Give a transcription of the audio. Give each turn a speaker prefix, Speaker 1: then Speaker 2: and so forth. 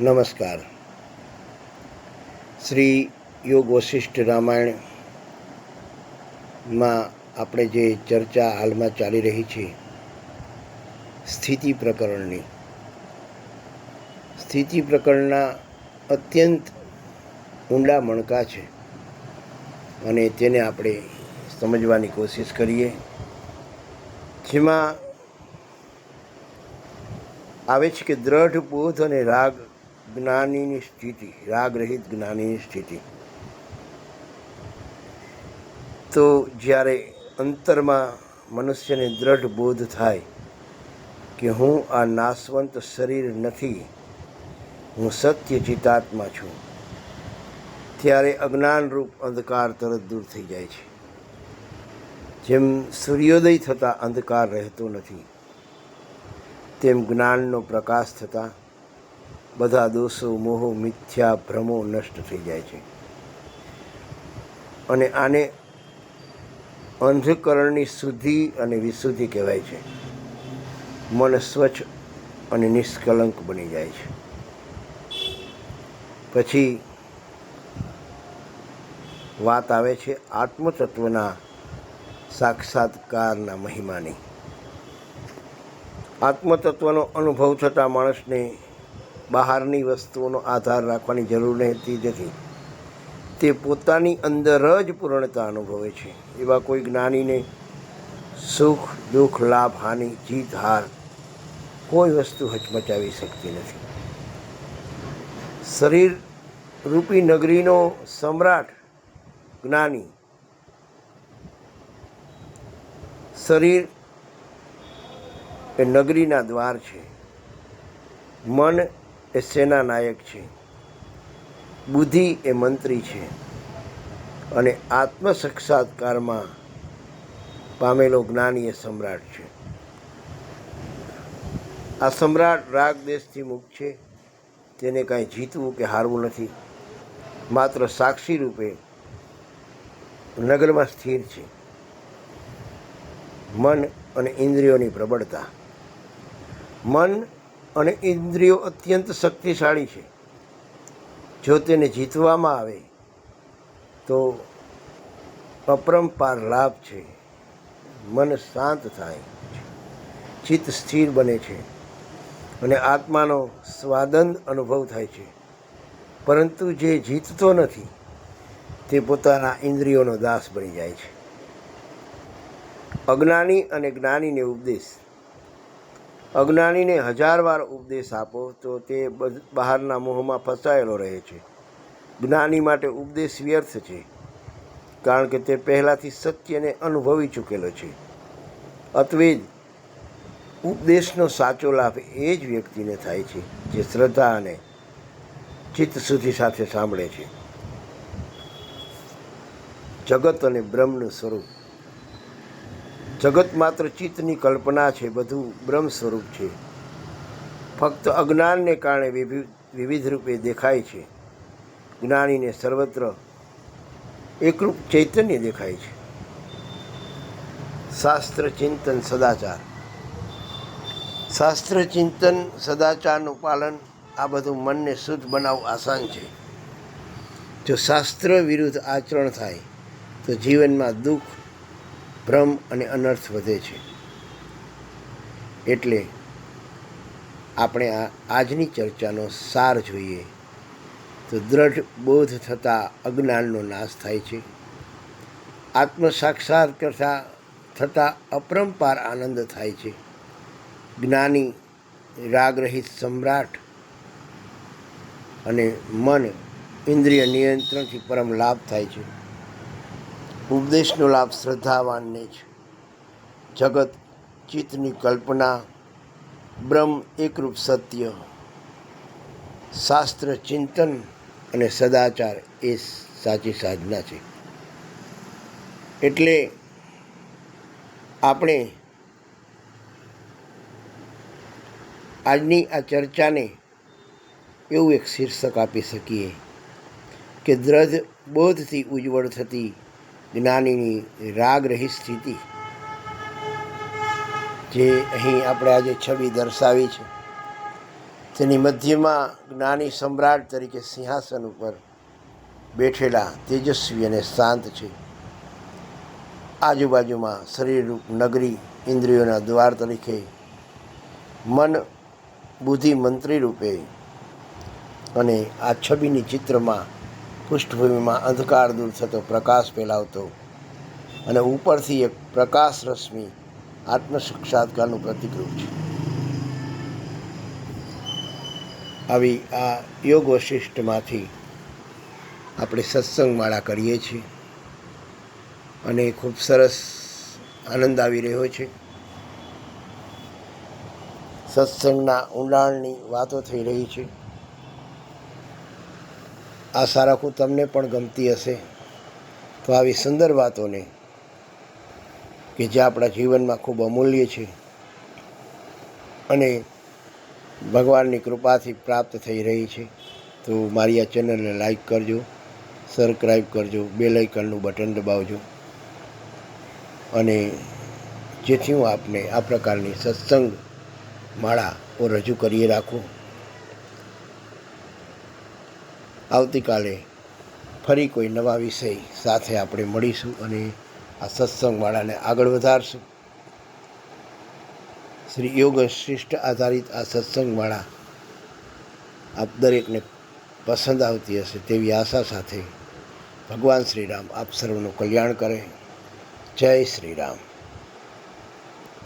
Speaker 1: નમસ્કાર. શ્રી યોગ વશિષ્ઠ રામાયણમાં આપણે જે ચર્ચા હાલમાં ચાલી રહી છે, સ્થિતિ પ્રકરણની. સ્થિતિ પ્રકરણના અત્યંત ઊંડા મણકા છે અને તેને આપણે સમજવાની કોશિશ કરીએ. જેમાં આવે છે કે દ્રઢ બોધ અને રાગ જ્ઞાનીની સ્થિતિ, રાગરહિત જ્ઞાનીની સ્થિતિ. તો જ્યારે અંતરમાં મનુષ્યને દ્રઢ બોધ થાય કે હું આ નાશવંત શરીર નથી, હું સત્ય ચિતાત્મા છું, ત્યારે અજ્ઞાનરૂપ અંધકાર તરત દૂર થઈ જાય છે. જેમ સૂર્યોદય થતાં અંધકાર રહેતો નથી, તેમ જ્ઞાનનો પ્રકાશ થતાં બધા દોષો, મોહો, મિથ્યા, ભ્રમો નષ્ટ થઈ જાય છે. અને આને અંધકરણની શુદ્ધિ અને વિશુદ્ધિ કહેવાય છે. મન સ્વચ્છ અને નિષ્કલંક બની જાય છે. પછી વાત આવે છે આત્મતત્વના સાક્ષાત્કારના મહિમાની. આત્મતત્વનો અનુભવ થતાં માણસને બહારની વસ્તુઓનો આધાર રાખવાની જરૂર રહેતી નથી. તે પોતાની અંદર જ પૂર્ણતા અનુભવે છે. એવા કોઈ જ્ઞાનીને સુખ, દુઃખ, લાભ, હાનિ, જીત, હાર કોઈ વસ્તુ હચમચાવી શકતી નથી. શરીર રૂપી નગરીનો સમ્રાટ જ્ઞાની. શરીર એ નગરીના દ્વાર છે. મન એ સેનાનાયક છે. બુદ્ધિ એ મંત્રી છે. અને આત્મ સાક્ષાત્કારમાં પામેલો જ્ઞાની એ સમ્રાટ છે. આ સમ્રાટ રાગ દેશથી મુક્ત છે. તેને કાંઈ જીતવું કે હારવું નથી. માત્ર સાક્ષી રૂપે નગરમાં સ્થિર છે. મન અને ઇન્દ્રિયોની પ્રબળતા. મન અને ઇન્દ્રિયો અત્યંત શક્તિશાળી છે. જો તેને જીતવામાં આવે, તો અપરંપાર લાભ છે. મન શાંત થાય ચિત્ત સ્થિર બને છે. અને આત્માનો સ્વાદંદ અનુભવ થાય છે. પરંતુ જે જીતતો નથી, તે પોતાના ઇન્દ્રિયોનો દાસ બની જાય છે. અજ્ઞાની અને જ્ઞાનીને ઉપદેશ. અજ્ઞાનીને હજાર વાર ઉપદેશ આપો તો તે બહારના મોહમાં ફસાયેલો રહે છે. જ્ઞાની માટે ઉપદેશ વ્યર્થ છે, કારણ કે તે પહેલાંથી સત્યને અનુભવી ચૂકેલો છે. અત્વે જ ઉપદેશનો સાચો લાભ એ જ વ્યક્તિને થાય છે, જે શ્રદ્ધા અને ચિત્ત સુધી સાથે સાંભળે છે. જગત અને બ્રહ્મનું સ્વરૂપ જગત માત્ર ચિત્તની કલ્પના છે, બધું બ્રહ્મ સ્વરૂપ છે. ફક્ત અજ્ઞાનને કારણે વિવિધ રૂપે દેખાય છે. જ્ઞાનીને સર્વત્ર એકરૂપ ચૈતન્ય દેખાય છે. શાસ્ત્ર ચિંતન સદાચાર. શાસ્ત્ર ચિંતન સદાચારનું પાલન આ બધું મનને શુદ્ધ બનાવવું આસાન છે. જો શાસ્ત્ર વિરુદ્ધ આચરણ થાય, તો જીવનમાં દુઃખ ભ્રમ અને અનર્થ વધે છે. એટલે આપણે આ આજની ચર્ચાનો સાર જોઈએ તો દ્રઢ બોધ થતાં અજ્ઞાનનો નાશ થાય છે. આત્મ સાક્ષાત કરતા થતાં અપરંપાર આનંદ થાય છે. જ્ઞાની, રાગરહિત સમ્રાટ અને મન ઇન્દ્રિય નિયંત્રણથી પરમ લાભ થાય છે. ઉપદેશનો લાભ શ્રદ્ધાવાનને જ જગત ચિત્તની કલ્પના, બ્રહ્મ એકરૂપ સત્ય, શાસ્ત્ર ચિંતન અને સદાચાર એ સાચી સાધના છે. એટલે આપણે આજની આ ચર્ચાને એવું એક શીર્ષક આપી શકીએ કે દ્રઢ બોધથી ઉજ્જવળ થતી જ્ઞાનીની રાગ રહી સ્થિતિ, જે અહીં આપણે આજે છબી દર્શાવી છે. તેની મધ્યમાં જ્ઞાની સમ્રાટ તરીકે સિંહાસન ઉપર બેઠેલા તેજસ્વી અને શાંત છે. આજુબાજુમાં શરીરરૂપ નગરી ઇન્દ્રિયોના દ્વાર તરીકે મન બુદ્ધિ મંત્રી રૂપે અને આ છબીની ચિત્રમાં પૃષ્ઠભૂમિમાં અંધકાર દૂર થતો, પ્રકાશ ફેલાવતો અને ઉપરથી એક પ્રકાશ રશ્મિ આત્મ સાક્ષાત્કારનું પ્રતિકરૂપ છે. આવી આ યોગ વશિષ્ઠમાંથી આપણે સત્સંગમાળા કરીએ છીએ અને ખૂબ સરસ આનંદ આવી રહ્યો છે. સત્સંગના ઊંડાણની વાતો થઈ રહી છે. આશા રાખું તમને પણ ગમતી હશે. તો આવી સુંદર વાતોને કે જે આપણા જીવનમાં ખૂબ અમૂલ્ય છે અને ભગવાનની કૃપાથી પ્રાપ્ત થઈ રહી છે. તો મારી આ ચેનલને લાઈક કરજો સબસ્ક્રાઈબ કરજો, બેલ આઇકનનું બટન દબાવજો અને જેથી હું આપને આ પ્રકારની સત્સંગ માળા રજૂ કરીએ રાખું. આવતીકાલે ફરી કોઈ નવા વિષય સાથે આપણે મળીશું અને આ સત્સંગવાળાને આગળ વધારશું. શ્રી યોગ શિષ્ટ આધારિત આ સત્સંગવાળા આપ દરેકને પસંદ આવતી હશે તેવી આશા સાથે ભગવાન શ્રી રામ આપ સર્વનું કલ્યાણ કરે. જય શ્રી રામ